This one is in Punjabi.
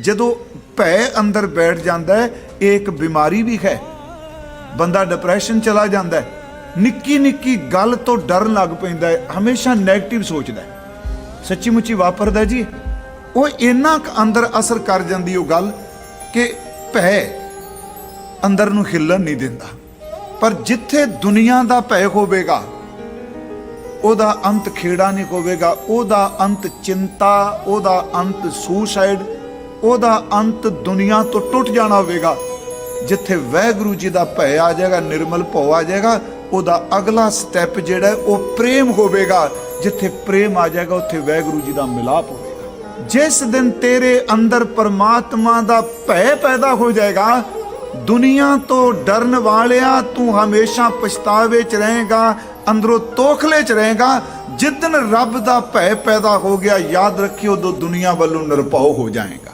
ਜਦੋਂ ਭੈ ਅੰਦਰ ਬੈਠ ਜਾਂਦਾ ਹੈ, ਇਹ ਇੱਕ ਬਿਮਾਰੀ ਵੀ ਹੈ। ਬੰਦਾ ਡਿਪਰੈਸ਼ਨ ਚਲਾ ਜਾਂਦਾ ਹੈ। ਨਿੱਕੀ ਨਿੱਕੀ ਗੱਲ ਤੋਂ ਡਰਨ ਲੱਗ ਪੈਂਦਾ ਹੈ, ਹਮੇਸ਼ਾ 네ਗੇਟਿਵ ਸੋਚਦਾ ਹੈ। ਸੱਚੀ ਮੁੱਚੀ ਵਾਪਰਦਾ ਜੀ। ਉਹ ਇੰਨਾ ਕੁ ਅੰਦਰ ਅਸਰ ਕਰ ਜਾਂਦੀ ਉਹ ਗੱਲ ਕਿ ਭੈ ਅੰਦਰ ਨੂੰ ਹਿੱਲਣ ਨਹੀਂ ਦਿੰਦਾ। ਪਰ ਜਿੱਥੇ ਦੁਨੀਆ ਦਾ ਭੈ ਹੋਵੇਗਾ, ਉਹਦਾ ਅੰਤ ਖੇੜਾ ਨਹੀਂ ਹੋਵੇਗਾ, ਉਹਦਾ ਅੰਤ ਚਿੰਤਾ, ਉਹਦਾ ਅੰਤ ਸੁਸਾਈਡ ਉਹਦਾ ਅੰਤ ਦੁਨੀਆ ਤੋਂ ਟੁੱਟ ਜਾਣਾ ਹੋਵੇਗਾ। ਜਿੱਥੇ ਵੈਗੁਰੂ ਜੀ ਦਾ ਭੈ ਆ ਜਾਏਗਾ, ਨਿਰਮਲ ਭਉ ਆ ਜਾਏਗਾ, ਉਹਦਾ ਅਗਲਾ ਸਟੈਪ ਜਿਹੜਾ ਉਹ ਪ੍ਰੇਮ ਹੋਵੇਗਾ। ਜਿੱਥੇ ਪ੍ਰੇਮ ਆ ਜਾਏਗਾ, ਉੱਥੇ ਵੈਗੁਰੂ ਜੀ ਦਾ ਮਿਲਾਪ ਹੋਵੇਗਾ। ਜਿਸ ਦਿਨ ਤੇਰੇ ਅੰਦਰ ਪਰਮਾਤਮਾ ਦਾ ਭੈ ਪੈਦਾ ਹੋ ਜਾਏਗਾ, ਦੁਨੀਆ ਤੋਂ ਡਰਨ ਵਾਲਿਆ ਤੂੰ ਹਮੇਸ਼ਾ ਪਛਤਾਵੇ ਚ ਰਹੇਗਾ, ਅੰਦਰੋਂ ਤੋਖਲੇ ਚ ਰਹੇਗਾ। ਜਿੱਦਨ ਰੱਬ ਦਾ ਭੈ ਪੈਦਾ ਹੋ ਗਿਆ, ਯਾਦ ਰੱਖਿਓ, ਉਦੋਂ ਦੁਨੀਆ ਵੱਲੋਂ ਨਿਰਭਉ ਹੋ ਜਾਏਗਾ।